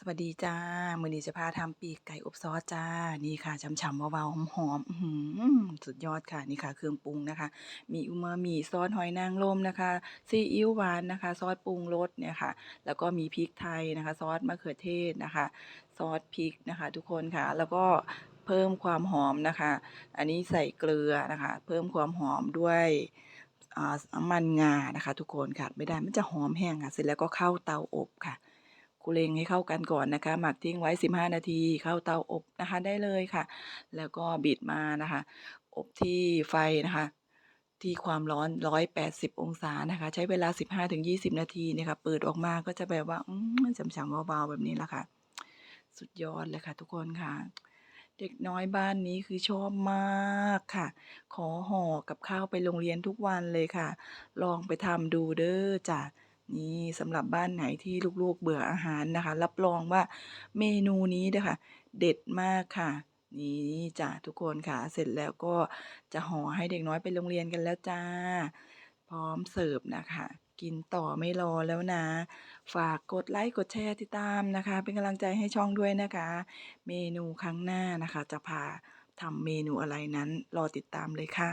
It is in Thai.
สวัสดีจ้า มือนี้จะพาทำปีกไก่อบซอสจ้า นี่ค่ะฉ่ำๆเบาๆหอมๆอือฮือสุดยอดค่ะ นี่ค่ะ เครื่องปรุงนะคะ มีอูมามิซอสหอยนางรมนะคะซีอิ๊วหวานนะคะ ซอสปรุงรสเนี่ยค่ะ แล้วก็มีพริกไทยนะคะ ซอสมะเขือเทศนะคะ ซอสพริกนะคะ ทุกคนค่ะ แล้วก็เพิ่มความหอมนะคะ อันนี้ใส่เกลือนะคะ เพิ่มความหอมด้วยอ่าน้ำมันงานะคะ ทุกคนขาดไม่ได้มันจะหอมแห้งค่ะ เสร็จแล้วก็เข้าเตาอบค่ะ กุเรงให้เข้ากันก่อนนะคะ หมักทิ้งไว้ 15 นาที เข้าเตาอบนะคะได้เลยค่ะ แล้วก็บิดมานะคะ อบที่ไฟนะคะ ที่ความร้อน 180 องศานะคะ ใช้เวลา 15-20 นาทีเนี่ยค่ะเปิดออกมาก็จะแบบว่าอืมฉ่ำๆเบาๆแบบนี้แหละค่ะ สุดยอดเลยค่ะ ทุกคนค่ะเด็กน้อยบ้านนี้คือชอบมากค่ะ ขอห่อกับข้าวไปโรงเรียนทุกวันเลยค่ะ ลองไปทำดูเด้อจ้ะ นี่สำหรับบ้านไหนที่ลูกๆเบื่ออาหารนะคะ รับรองว่าเมนูนี้เด้อค่ะเด็ดมากค่ะ นี่จ้ะทุกคนค่ะ เสร็จแล้วก็จะห่อให้เด็กน้อยไปโรงเรียนกันแล้วจ้า พร้อมเสิร์ฟนะคะกินต่อไม่รอแล้วนะ ฝากกดไลค์กดแชร์ติดตามนะคะ เป็นกำลังใจให้ช่องด้วยนะคะ เมนูครั้งหน้านะคะ จะพาทำเมนูอะไรนั้น รอติดตามเลยค่ะ